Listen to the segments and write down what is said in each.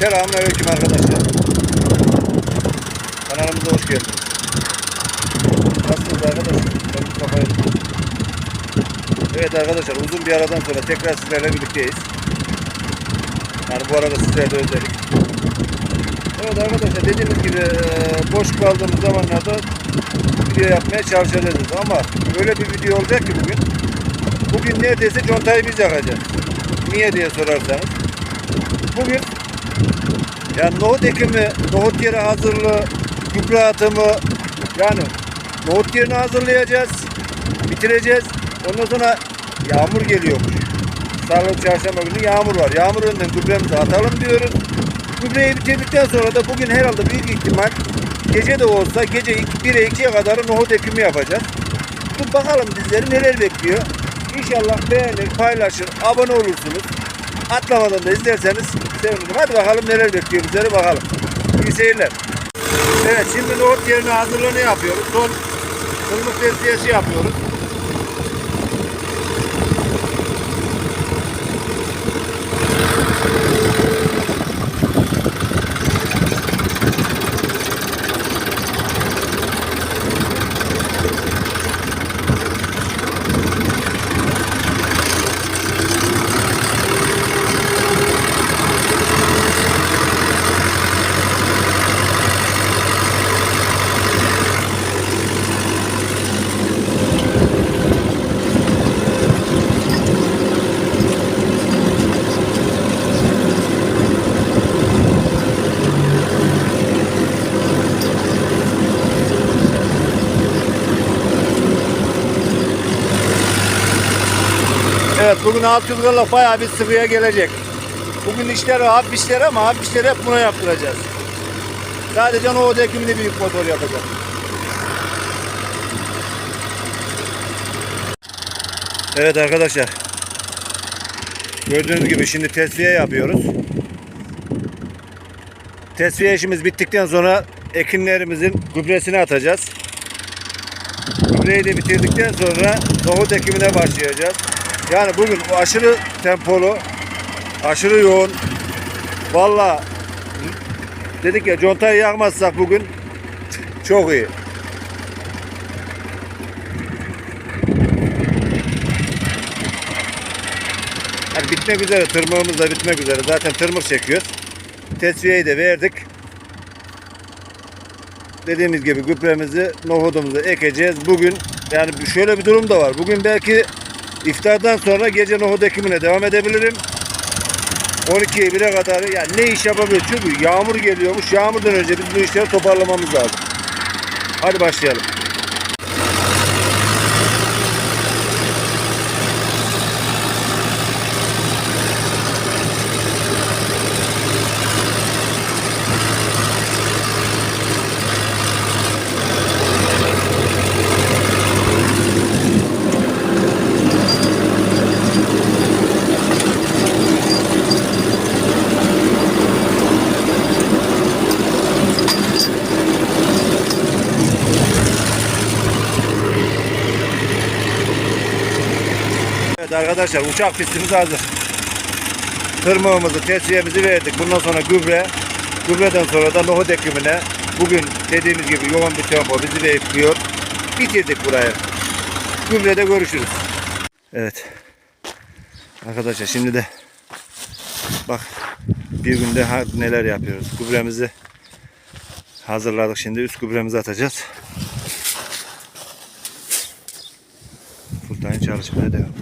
Selamünaleyküm arkadaşlar. Kanalımıza hoş geldiniz. Nasılsınız arkadaşlar? Evet arkadaşlar uzun bir aradan sonra tekrar sizlerle birlikteyiz. Yani bu arada sizlerle özellik. Evet arkadaşlar dediğimiz gibi boş kaldığımız zamanlarda video yapmaya çalışacağız ama öyle bir video olacak ki bugün. Bugün neredeyse contayı biz yakacağız. Niye diye sorarsanız. Bugün yani nohut ekimi, nohut yeri hazırlığı, gübre atımı yani nohut yerini hazırlayacağız, bitireceğiz. Ondan sonra yağmur geliyormuş. Salı, çarşamba günü yağmur var. Yağmur önden gübremizi atalım diyoruz. Gübreyi bitirdikten sonra da bugün herhalde büyük ihtimal gece de olsa gece 1'e 2'ye kadar nohut ekimi yapacağız. Dur bakalım bizleri neler bekliyor. İnşallah beğenir, paylaşır, abone olursunuz. Atlamadan da izlerseniz sevinirim. Hadi bakalım neler bekliyor bizleri bakalım. İyi seyirler. Evet şimdi nohut yerine hazırlığını yapıyoruz. Son kıllık tezgahı yapıyoruz. Bugün 600 gırla bayağı bir sıvıya gelecek. Bugün işler hafif işler ama hafif işleri hep buna yaptıracağız. Sadece nohut ekimini büyük motor yapacak. Evet arkadaşlar. Gördüğünüz gibi şimdi tesviye yapıyoruz. Tesviye işimiz bittikten sonra ekinlerimizin gübresini atacağız. Gübreyi de bitirdikten sonra nohut ekimine başlayacağız. Yani bugün aşırı tempolu, aşırı yoğun. Valla dedik ya contayı yakmazsak bugün çok iyi. Yani bitmek üzere, tırmığımız da bitmek üzere. Zaten tırmık çekiyoruz. Tesviyeyi de verdik. Dediğimiz gibi gübremizi, nohudumuzu ekeceğiz. Bugün yani şöyle bir durum da var. Bugün belki iftardan sonra gece nohut ekimine devam edebilirim. 12'ye 1'e kadar yani ne iş yapabilir? Çünkü yağmur geliyormuş. Yağmurdan önce biz bu işleri toparlamamız lazım. Hadi başlayalım. Arkadaşlar uçak pistimiz hazır. Tırmığımızı, tesviyemizi verdik. Bundan sonra gübre, gübreden sonra da nohut ekimine bugün dediğimiz gibi yoğun bir tempo bizi bekliyor. Bitirdik burayı. Gübrede görüşürüz. Evet. Arkadaşlar şimdi de bak bir günde neler yapıyoruz. Gübremizi hazırladık. Şimdi üst gübremizi atacağız. Full time çalışmaya devam.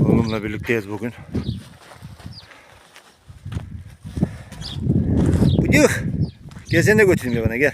Oğlumla birlikteyiz bugün. Bıcık. Gel sen de götüreyim bana gel.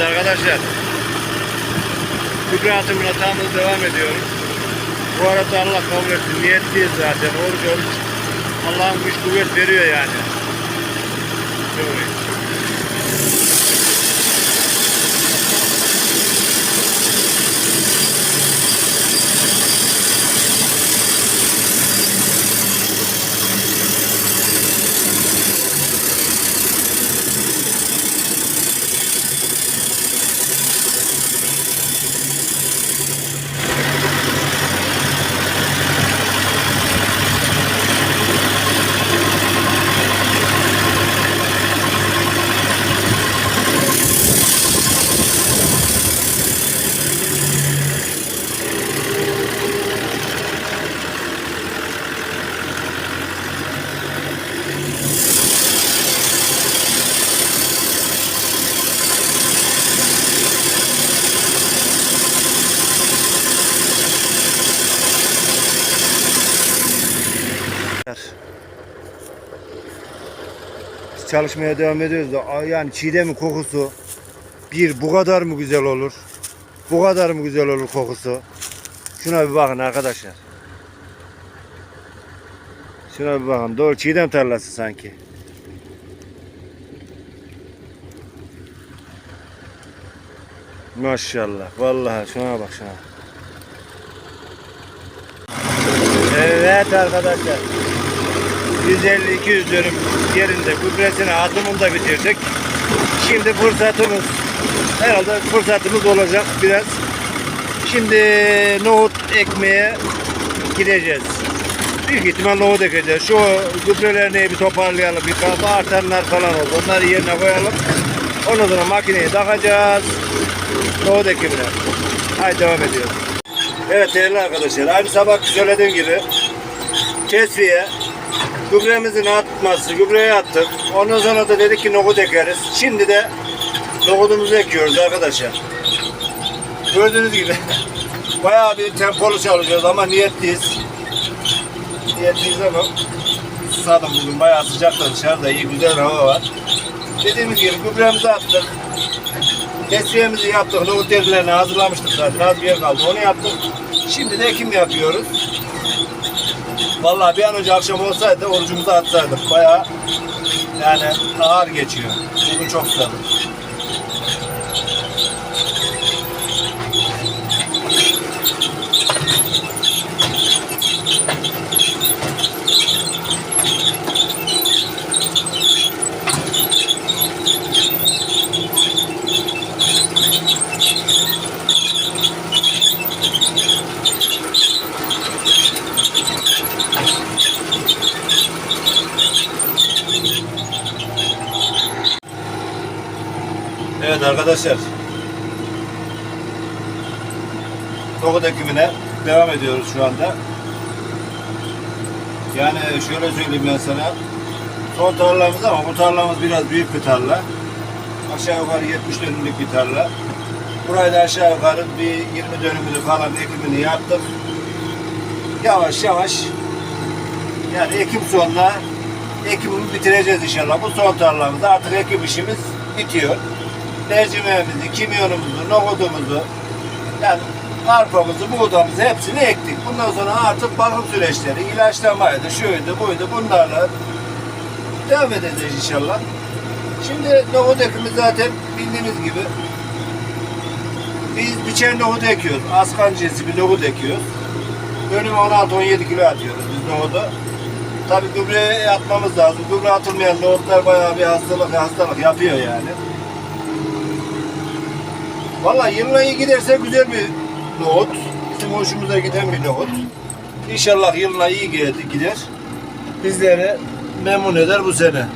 Evet arkadaşlar. Gübre atımına tam hız devam ediyoruz. Bu arada Allah kabul etsin. Niyetliyiz zaten. Oruç oruç. Allah'ın güç kuvvet veriyor yani. Şöyle. Çalışmaya devam ediyoruz da yani çiğdemin kokusu bir bu kadar mı güzel olur? Bu kadar mı güzel olur kokusu? Şuna bir bakın arkadaşlar. Şuna bir bakın. Doğru çiğdem tarlası sanki. Maşallah. Vallahi şuna bak şuna. Evet arkadaşlar. 150-200 dönüm yerinde gübresini atımını da bitirdik. Şimdi fırsatımız herhalde fırsatımız olacak biraz. Şimdi nohut ekmeye gideceğiz. Büyük ihtimal nohut ekeceğiz. Şu gübrelerini bir toparlayalım. Bir kafa artanlar falan oldu. Onları yerine koyalım. Ondan sonra makineye takacağız. Nohut ekimine. Haydi devam ediyoruz. Evet değerli arkadaşlar. Aynı sabah söylediğim gibi kesfiye gübremizin atması, gübreyi attık. Ondan sonra da dedik ki nohut ekeriz. Şimdi de nohudumuzu ekiyoruz arkadaşlar. Gördüğünüz gibi bayağı bir tempolu çalışıyoruz ama niyetliyiz. Niyetliyiz ama susadım bugün bayağı sıcak da dışarıda iyi güzel hava var. Dediğimiz gibi gübremizi attık. Tesviyemizi yaptık. Nohut yerlerini hazırlamıştık zaten. Az bir yer kaldı. Onu yaptık. Şimdi de ekim yapıyoruz. Vallahi bir an önce akşam olsaydı orucumuzu atsaydık. Bayağı yani ağır geçiyor. Bugün çok sıcak. Evet arkadaşlar. Ekimine devam ediyoruz şu anda. Yani şöyle söyleyeyim ben sana. Son tarlamız ama bu tarlamız biraz büyük bir tarla. Aşağı yukarı 70 dönümlük bir tarla. Burayı da aşağı yukarı bir 20 dönümünü falan ekimini yaptık. Yavaş yavaş yani ekim sonuna ekimini bitireceğiz inşallah. Bu son tarlamızda artık ekim işimiz bitiyor. Mercimeğimizi, kimyonumuzu, nohudumuzu, yani arpamızı, buğdamızı hepsini ektik. Bundan sonra artık bakım süreçleri, ilaçlamaydı, şuydu, buydu bunlarla devam edeceğiz inşallah. Şimdi nohut ekimi zaten bildiğiniz gibi biz biçer nohut ekiyoruz. Askan cinsi bir nohut ekiyoruz. Önüme 16-17 kilo atıyoruz biz nohudu. Tabii gübre atmamız lazım. Gübre atılmayan nohutlar bayağı bir hastalık hastalık yapıyor yani. Vallahi yılına iyi giderse güzel bir nohut. Bizim hoşumuza giden bir nohut. İnşallah yılına iyi gi- gider. Bizleri memnun eder bu sene.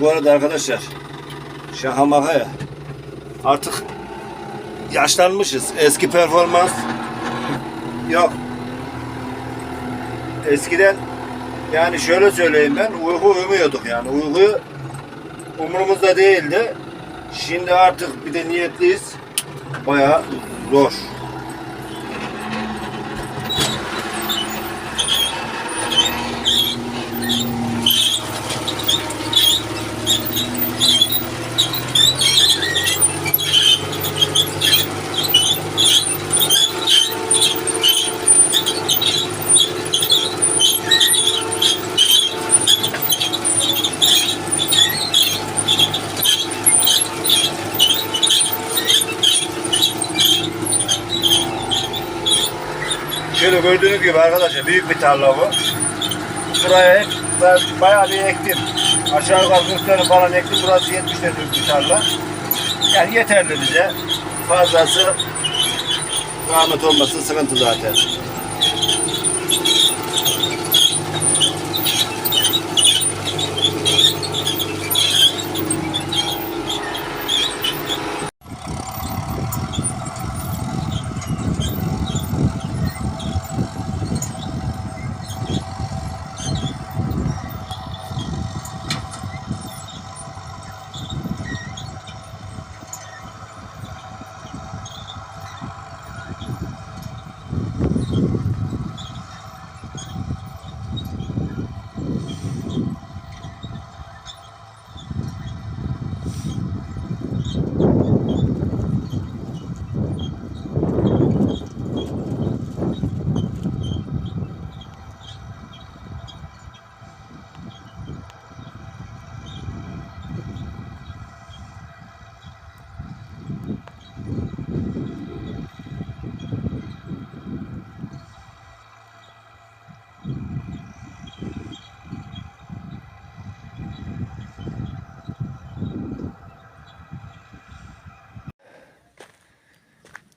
Bu arada arkadaşlar şaka maka ya artık yaşlanmışız. Eski performans yok. Eskiden yani şöyle söyleyeyim ben uyku uyumuyorduk yani. Uyku umurumuzda değildi. Şimdi artık bir de niyetliyiz. Bayağı zor. gördüğünüz gibi arkadaşlar büyük bir tarla bu. Buraya hep ben bayağı bir ektim. Aşağı yukarı 40 tane falan ektim. Burası 70 dönümlük bir tarla. Yani yeterli bize. Fazlası rahmet olmasın sıkıntı zaten.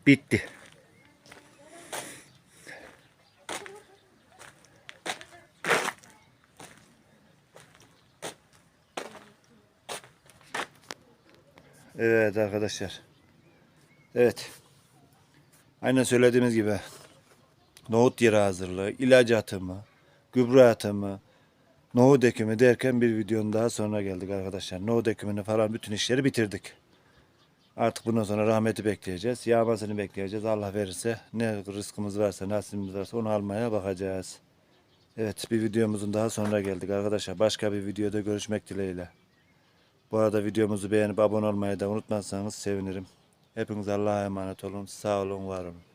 Bitti. Evet arkadaşlar. Evet. Aynen söylediğimiz gibi nohut yeri hazırlığı, ilaç atımı, gübre atımı, nohut ekimi derken bir videonun daha sonra geldik arkadaşlar. Nohut ekimini falan bütün işleri bitirdik. Artık bundan sonra rahmeti bekleyeceğiz. Yağmasını bekleyeceğiz. Allah verirse ne rızkımız varsa, nasibimiz varsa onu almaya bakacağız. Evet bir videomuzun daha sonra geldik arkadaşlar. Başka bir videoda görüşmek dileğiyle. Bu arada videomuzu beğenip abone olmayı da unutmazsanız sevinirim. Hepiniz Allah'a emanet olun. Sağ olun, var olun.